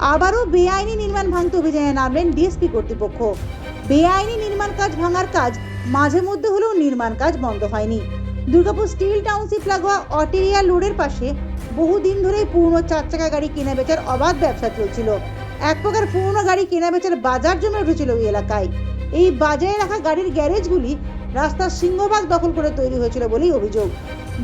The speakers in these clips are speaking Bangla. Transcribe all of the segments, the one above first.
আবারও বেআইনি নির্মাণ ভাঙতে অভিযানে নামলেন ডিএসপি কর্তৃপক্ষ। বেআইনি নির্মাণ কাজ ভাঙার কাজ মাঝে মধ্যে হলেও নির্মাণ কাজ বন্ধ হয়নি। দুর্গাপুর স্টিল টাউনশিপ লাগোয়া অটেরিয়া রোডের পাশে বহুদিন ধরেই পুরনো চার চাকা গাড়ি কেনা বেচার অবাধ ব্যবসা চলছিল। এক প্রকার পুরনো গাড়ি কেনা বেচার বাজার জমে উঠেছিল ওই এলাকায়। এই বাজারে রাখা গাড়ির গ্যারেজগুলি রাস্তার সিংহভাগ দখল করে তৈরি হয়েছিল বলেই অভিযোগ।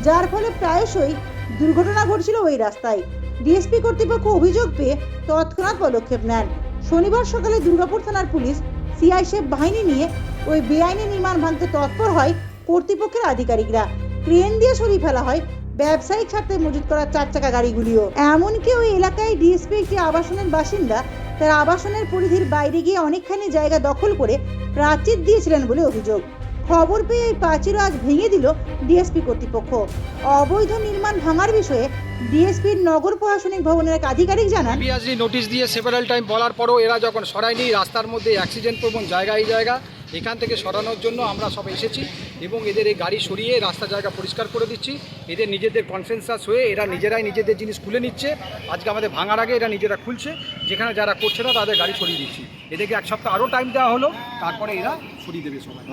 যার ফলে প্রায়শই দুর্ঘটনা ঘটছিল ওই রাস্তায়। ডিএসপি কর্তৃপক্ষ অভিযোগ পেয়ে তৎক্ষণাৎ পদক্ষেপ নেন। শনিবার সকালে দুর্গাপুর থানার পুলিশ সিআইএসএফ বাহিনী নিয়ে ওই বেআইনি নির্মাণ ভাঙতে তৎপর হয় কর্তৃপক্ষের আধিকারিকরা। ক্রেন দিয়ে সরিয়ে ফেলা হয় ব্যবসায়িক স্বার্থে মজুত করা চার চাকা গাড়িগুলিও। এমনকি ওই এলাকায় ডিএসপি একটি আবাসনের বাসিন্দা তার আবাসনের পরিধির বাইরে গিয়ে অনেকখানি জায়গা দখল করে প্রাচীর দিয়েছিলেন বলে অভিযোগ। খবর পেয়ে এই প্রাচীর আজ ভেঙে দিল ডিএসপি কর্তৃপক্ষ। অবৈধ নির্মাণ ভাঙার বিষয়ে ডিএসপির নগর প্রশাসনিক ভবনের এক আধিকারিক জানান নোটিশ দিয়ে সেভারাল টাইম বলার পরও এরা যখন সরায়নি, রাস্তার মধ্যে অ্যাক্সিডেন্ট প্রবণ জায়গায় জায়গা এখান থেকে সরানোর জন্য আমরা সব এসেছি এবং এদের এই গাড়ি সরিয়ে রাস্তা জায়গা পরিষ্কার করে দিচ্ছি। এদের নিজেদের কনফেন্সাস হয়ে এরা নিজেরাই নিজেদের জিনিস খুলে নিচ্ছে। আজকে আমাদের ভাঙার আগে এরা নিজেরা খুলছে। যেখানে যারা করছে না তাদের গাড়ি সরিয়ে দিচ্ছি। এদেরকে এক সপ্তাহ আরও টাইম দেওয়া হলো তারপরে এরা সরিয়ে দেবে সবাই।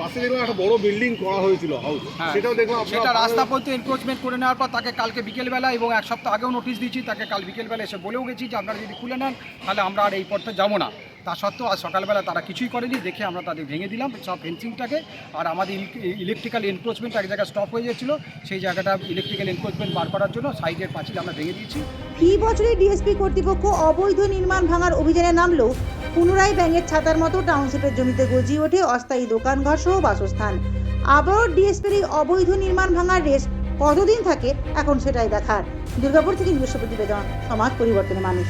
পাশে দেখলাম একটা বড় বিল্ডিং করা হয়েছিল হাউস হ্যাঁ, সেটাও দেখলাম সেটা রাস্তা পর্যন্ত এনক্রোচমেন্ট করে নেওয়ার পর তাকে কালকে বিকেলবেলা এবং এক সপ্তাহ আগেও নোটিশ দিয়েছি তাকে কাল বিকেলবেলা এসে বলেও গেছি যে আপনারা যদি খুলে নেন তাহলে আমরা আর এই পথে যাব না। তা সত্ত্বেও আজ সকালবেলা তারা কিছুই করেনি, দেখে আমরা তাদের ভেঙে দিলাম সব ফেন্সিংটাকে আর আমাদের ইলেকট্রিক্যাল এনক্রোচমেন্ট এক জায়গায় স্টপ হয়ে যাচ্ছিল সেই জায়গাটা ইলেকট্রিক্যাল এনক্রোচমেন্ট বার করার জন্য সাইডের পাঁচিল আমরা ভেঙে দিয়েছি। কি বছরে ডিএসপি কর্তৃপক্ষ অবৈধ নির্মাণ ভাঙার অভিযানে নামলেও পুনরায় ব্যাঙের ছাতার মতো টাউনশিপের জমিতে গজিয়ে ওঠে অস্থায়ী দোকানঘর সহ বাসস্থান। আবারও ডিএসপির এই অবৈধ নির্মাণ ভাঙার রেস কতদিন থাকে? এখন সেটাই দেখার। দুর্গাপুর থেকে নিজস্ব প্রতিবেদন, সমাজ পরিবর্তনের মানুষ।